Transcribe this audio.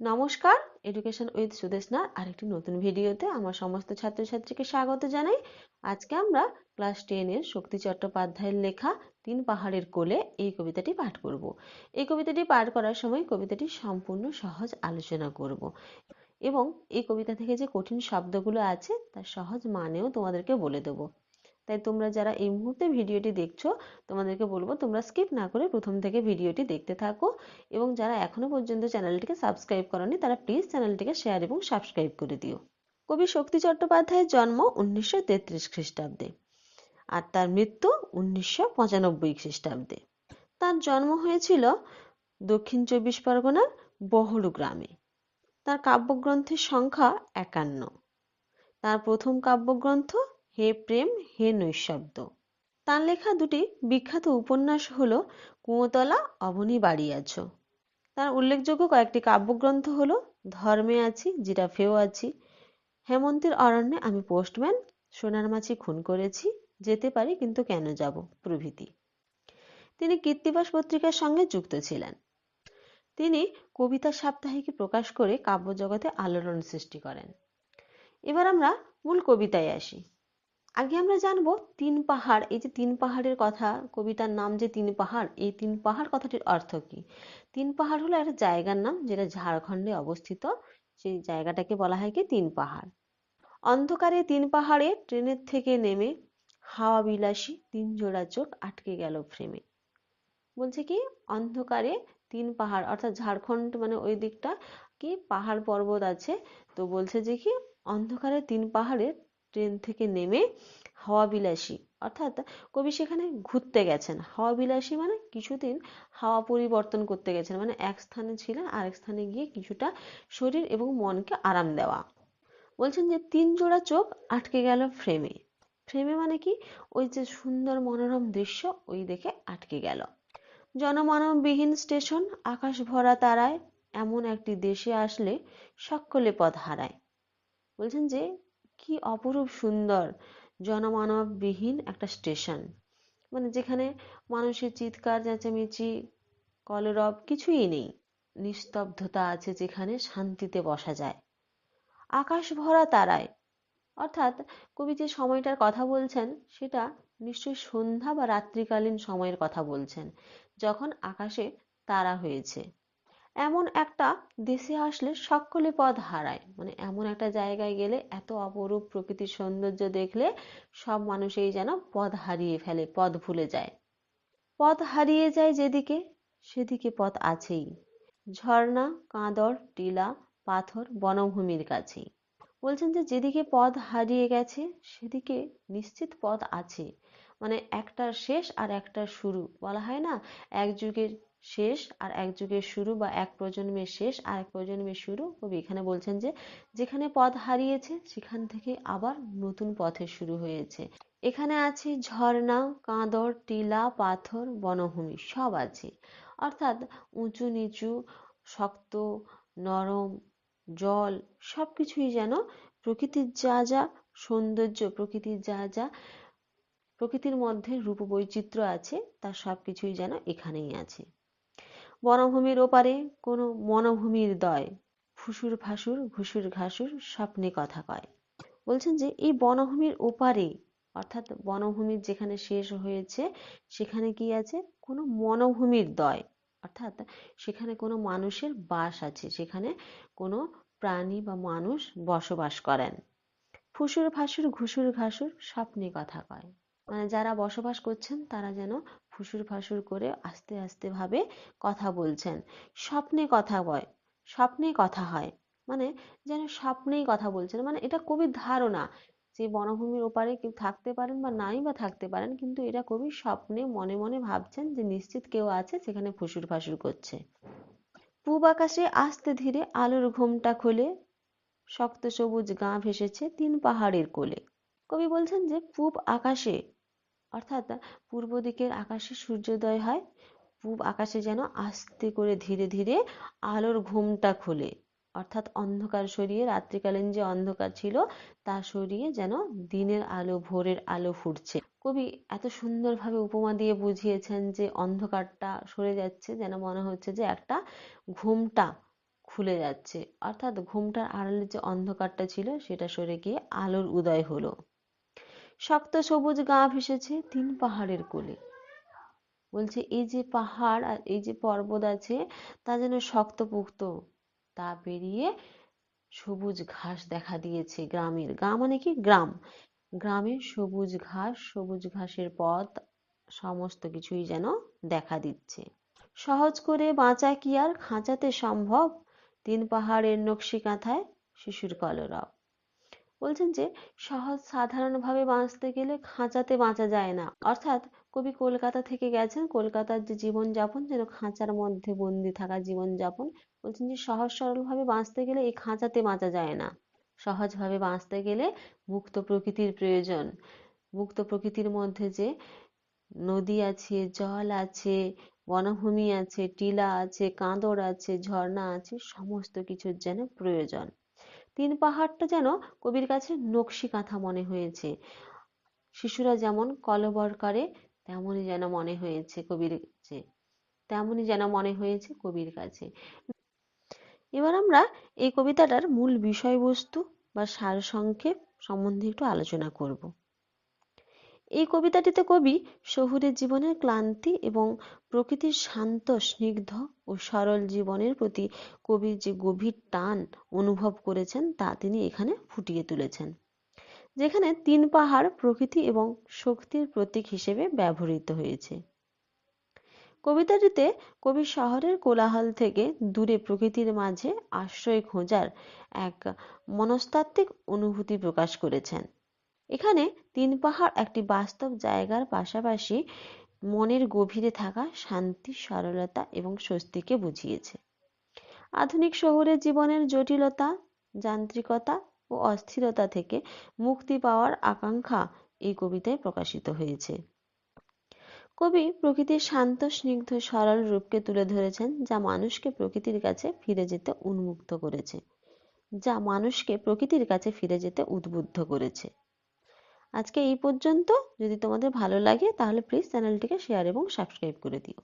নমস্কার education with সুদেশনার আরেকটি নতুন ভিডিওতে আমার সমস্ত ছাত্রছাত্রীকে স্বাগত জানাই। আজকে আমরা ক্লাস টেনের শক্তি চট্টোপাধ্যায়ের লেখা, তিন পাহাড়ের কোলে এই কবিতাটি পাঠ করব। এই কবিতাটি পাঠ করার সময় কবিতাটি সম্পূর্ণ সহজ আলোচনা করব। এবং এই কবিতা থেকে যে কঠিন শব্দগুলো আছে, তার সহজ মানেও তোমাদেরকে বলে দেবো। তাই তোমরা যারা এই মুহূর্তে ভিডিওটি দেখছ, তোমাদেরকে বলব তোমরা স্কিপ না করে প্রথম থেকে ভিডিওটি দেখতে থাকো। এবং যারা এখনও পর্যন্ত চ্যানেলটিকে সাবস্ক্রাইব করনি, তারা প্লিজ চ্যানেলটিকে শেয়ার এবং সাবস্ক্রাইব করে দিও। কবি শক্তি চট্টোপাধ্যায়ের জন্ম উনিশশো তেত্রিশ খ্রিস্টাব্দে আর তার মৃত্যু উনিশশো পঁচানব্বই খ্রিস্টাব্দে। তার জন্ম হয়েছিল দক্ষিণ চব্বিশ পরগনার বহরু গ্রামে। তার কাব্যগ্রন্থের সংখ্যা একান্ন। তার প্রথম কাব্যগ্রন্থ হে প্রেম, হে নৈশব্দ। তার লেখা দুটি বিখ্যাত উপন্যাস হল কুঁয়োতলা অবনী বাড়িয়াছ তার উল্লেখযোগ্য কয়েকটি কাব্যগ্রন্থ হল ধর্মে আছি, জিরাফেও আছি। হেমন্তের অরণ্যে আমি পোস্টম্যান, সোনার মাছি খুন করেছি, যেতে পারি কিন্তু কেন যাব, প্রভৃতি। তিনি কীর্তিবাস পত্রিকার সঙ্গে যুক্ত ছিলেন। তিনি কবিতা সাপ্তাহিকে প্রকাশ করে কাব্যজগতে আলোড়ন সৃষ্টি করেন। এবার আমরা মূল কবিতায় আসি। আগে আমরা জানব তিন পাহাড়, এই যে তিন পাহাড়ের কথা, কবিতার নাম যে তিন পাহাড়, এই তিন পাহাড় কথাটির অর্থ কি? তিন পাহাড় হলো একটা জায়গার নাম যেটা ঝাড়খণ্ডে অবস্থিত। সেই জায়গাটাকে বলা হয় কি? তিন পাহাড়। অন্ধকারে তিন পাহাড়ে ট্রেনের থেকে নেমে হাওয়া বিলাসী তিন জোড়া চোখ আটকে গেল ফ্রেমে। বলছে কি? অন্ধকারে তিন পাহাড়, অর্থাৎ ঝাড়খণ্ড মানে ওই দিকটা কি? পাহাড় পর্বত আছে। তো বলছে যে কি? অন্ধকারে তিন পাহাড়ে ট্রেন থেকে নেমে হাওয়া বিলাসী অর্থাৎ কবি সেখানে ঘুরতে গেছেন। হাওয়া বিলাসী মানে কিছুদিন হাওয়া পরিবর্তন করতে গেছেন মানে এক স্থানে ছিলেন, আরেক স্থানে গিয়ে কিছুটা শরীর এবং মনকে আরাম দেওয়া। বলছেন যে তিন জোড়া চোখ আটকে গেল ফ্রেমে। ফ্রেমে মানে কি? ওই যে সুন্দর মনোরম দৃশ্য, ওই দেখে আটকে গেল। জনমানববিহীন স্টেশন, আকাশ ভরা তারায়, এমন একটি দেশে আসলে সকলে পথ হারায়। বলছেন যে কি অপরূপ সুন্দর জনমানববিহীন একটা স্টেশন। মানে যেখানে মানুষের চিৎকার, চেঁচামেচি, কলরব কিছুই নেই। নিস্তব্ধতা আছে যেখানে শান্তিতে বসা যায়। আকাশ ভরা তারায়। অর্থাৎ কবি যে সময়টার কথা বলছেন, সেটা নিশ্চয়ই সন্ধ্যা বা রাত্রিকালীন সময়ের কথা বলছেন, যখন আকাশে তারা হয়েছে। এমন একটা দেশে আসলে সকলে পথ হারায়। মানে এমন একটা জায়গায় গেলে এত অপরূপ প্রকৃতির সৌন্দর্য দেখলে সব মানুষই যেন পথ হারিয়ে ফেলে, পথ ভুলে যায়। পথ হারিয়ে যায় যেদিকে, সেদিকে পথ আছেই। ঝর্ণা, কাঁদর, টিলা, পাথর, বনভূমির কাছেই। বলছেন যে যেদিকে পথ হারিয়ে গেছে, সেদিকে নিশ্চিত পথ আছে। মানে একটার শেষ আর একটার শুরু। বলা হয় না, এক যুগের শেষ আর এক যুগের শুরু বা এক প্রজন্মের শেষ আর এক প্রজন্মের শুরু। কবি এখানে বলছেন যে, যেখানে পথ হারিয়েছে, সেখান থেকে আবার নতুন পথের শুরু হয়েছে। এখানে আছে ঝর্ণা, কাঁদর, টিলা, পাথর, বনভূমি, সব আছে। অর্থাৎ উঁচু নিচু, শক্ত, নরম, জল সব কিছুই যেন প্রকৃতির যা যা সৌন্দর্য, প্রকৃতির যা যা প্রকৃতির মধ্যে রূপ বৈচিত্র্য আছে, তার সব কিছুই যেন এখানেই আছে। বনভূমির ওপারে কোনো মনভূমির দয়, ফুসুর ফাসুর ঘুসুর ঘাসুর স্বপ্নে কথা কয়। বলছেন যে, এই বনভূমির ওপারে, অর্থাৎ বনভূমির যেখানে শেষ হয়েছে, সেখানে কি আছে? কোনো মনভূমির দয়, অর্থাৎ সেখানে কোনো মানুষের বাস আছে, সেখানে কোনো প্রাণী বা মানুষ বসবাস করেন। ফুসুর ফাসুর ঘুসুর ঘাসুর স্বপ্নে কথা কয়। মানে যারা বসবাস করছেন, তারা যেন ফুসুর ফাসুর করে আস্তে আস্তে ভাবে কথা বলছেন। স্বপ্নে কথা বয়, স্বপ্নে কথা হয়। মানে যেন স্বপ্নেই কথা বলছেন। মানে এটা কবির ধারণা যে বনভূমির ওপারে কেউ থাকতে পারেন বা নাই বা থাকতে পারেন, কিন্তু এটা কবি স্বপ্নে মনে মনে ভাবছেন যে নিশ্চিত কেউ আছে সেখানে ফুসুর ফাসুর করছে। পূব আকাশে আস্তে ধীরে আলোর ঘুমটা খুলে, শক্ত সবুজ গা ভেসেছে তিন পাহাড়ের কোলে। কবি বলছেন যে পূব আকাশে অর্থাৎ পূর্ব দিকের আকাশে সূর্যোদয় হয়, পূব আকাশে যেন আস্তে করে ধীরে ধীরে আলোর ঘুমটা খোলে। অর্থাৎ অন্ধকার সরিয়ে, রাত্রিকালীন যে অন্ধকার ছিল, তা সরিয়ে যেন দিনের আলো, ভোরের আলো ফুটছে। কবি এত সুন্দরভাবে উপমা দিয়ে বুঝিয়েছেন যে অন্ধকারটা সরে যাচ্ছে, যেন মনে হচ্ছে যে একটা ঘুমটা খুলে যাচ্ছে। অর্থাৎ ঘুমটার আড়ালে যে অন্ধকারটা ছিল, সেটা সরে গিয়ে আলোর উদয় হলো। শক্ত সবুজ গা ভেসেছে তিন পাহাড়ের কোলে। বলছে, এই যে পাহাড় আর এই যে পর্বত আছে, তা যেন শক্ত শক্তপোক্ত। তা পেরিয়ে সবুজ ঘাস দেখা দিয়েছে গ্রামের। গা মানে কি? গ্রাম। গ্রামে সবুজ ঘাস, সবুজ ঘাসের পথ, সমস্ত কিছুই যেন দেখা দিচ্ছে। সহজ করে বাঁচা কি আর? খাঁচাতে সম্ভব? তিন পাহাড়ের নকশি কাঁথায় শিশুর কলরব। বলছেন যে, সহজ সাধারণভাবে বাঁচতে গেলে খাঁচাতে বাঁচা যায় না। অর্থাৎ কবি কলকাতা থেকে গেছেন, কলকাতার যে জীবনযাপন, যেন খাঁচার মধ্যে বন্দি থাকা জীবনযাপন, বলছেন যে, সহজ সরলভাবে বাঁচতে গেলে এই খাঁচাতে বাঁচা যায় না। সহজভাবে বাঁচতে গেলে মুক্ত প্রকৃতির প্রয়োজন। মুক্ত প্রকৃতির মধ্যে যে নদী আছে, জল আছে, বনভূমি আছে, টিলা আছে, কাঁদর আছে, ঝর্ণা আছে, সমস্ত কিছুর যেন প্রয়োজন। তিন পাহাড়টা যেন কবির কাছে নকশি কাঁথা মনে হয়েছে। শিশুরা যেমন কলবর করে, তেমনই যেন মনে হয়েছে কবির কাছে। তেমনই যেন মনে হয়েছে কবির কাছে। এবার আমরা এই কবিতাটার মূল বিষয়বস্তু বা সারসংক্ষেপ সম্বন্ধে একটু আলোচনা করব। এই কবিতাটিতে কবি শহুরে জীবনের ক্লান্তি এবং প্রকৃতির শান্ত, স্নিগ্ধ ও সরল জীবনের প্রতি কবির যে গভীর টান অনুভব করেছেন, তা তিনি এখানে ফুটিয়ে তুলেছেন, যেখানে তিন পাহাড় প্রকৃতি এবং শক্তির প্রতীক হিসেবে ব্যবহৃত হয়েছে। কবিতাটিতে কবি শহরের কোলাহল থেকে দূরে প্রকৃতির মাঝে আশ্রয় খোঁজার এক মনস্তাত্ত্বিক অনুভূতি প্রকাশ করেছেন। এখানে তিন পাহাড়, একটি বাস্তব জায়গার পাশাপাশি মনের গভীরে থাকা শান্তি, সরলতা এবং স্বস্তিকে বুঝিয়েছে। আধুনিক শহুরে জীবনের জটিলতা, যান্ত্রিকতা ও অস্থিরতা থেকে মুক্তি পাওয়ার আকাঙ্ক্ষা এই কবিতায় প্রকাশিত হয়েছে। কবি প্রকৃতির শান্ত, স্নিগ্ধ, সরল রূপকে তুলে ধরেছেন, যা মানুষকে প্রকৃতির কাছে ফিরে যেতে উন্মুক্ত করেছে। যা মানুষকে প্রকৃতির কাছে ফিরে যেতে উদ্বুদ্ধ করেছে। আজকে এই পর্যন্ত। যদি তোমাদের ভালো লাগে, তাহলে প্লিজ চ্যানেলটিকে শেয়ার এবং সাবস্ক্রাইব করে দিও।